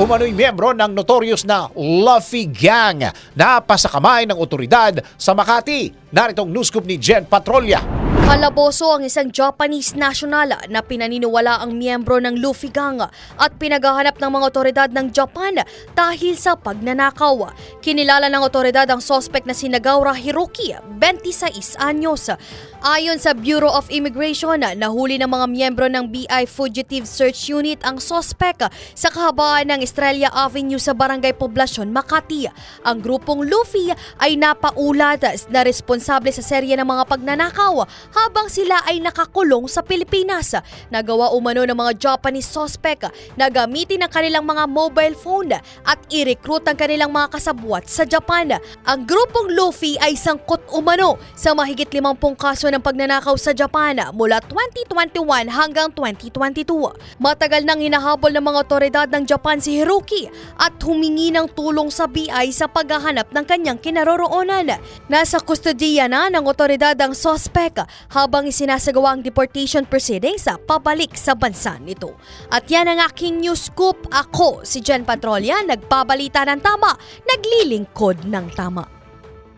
umano'y miyembro ng notorious na Luffy Gang na pasakamay ng otoridad sa Makati. Naritong news scoop ni Jen Patrolya. Kalaboso ang isang Japanese national na pinaniniwala ang miyembro ng Luffy Gang at pinaghahanap ng mga otoridad ng Japan dahil sa pagnanakaw. Kinilala ng otoridad ang sospek na si Nagaura Hiroki, 26 anyos. Ayon sa Bureau of Immigration, nahuli ng mga miyembro ng BI Fugitive Search Unit ang sospek sa kahabaan ng Estrella Avenue sa Barangay Poblacion, Makati. Ang grupong Luffy ay napaulat na responsable sa serye ng mga pagnanakaw habang sila ay nakakulong sa Pilipinas. Nagawa umano ng mga Japanese suspect na gamitin ang kanilang mga mobile phone at i-recruit ang kanilang mga kasabwat sa Japan. Ang grupong Luffy ay sangkot umano sa mahigit 50 kaso ng pagnanakaw sa Japan mula 2021 hanggang 2022. Matagal nang hinahabol ng mga otoridad ng Japan si Hiroki at humingi ng tulong sa BI sa paghahanap ng kanyang kinaroroonan. Nasa kustodiya na ng otoridad ang sospek habang isinasagawa ang deportation proceedings sa pabalik sa bansa nito. At yan ang aking news scoop. Ako si Jen Patrolya, nagpabalita ng tama, naglilingkod ng tama.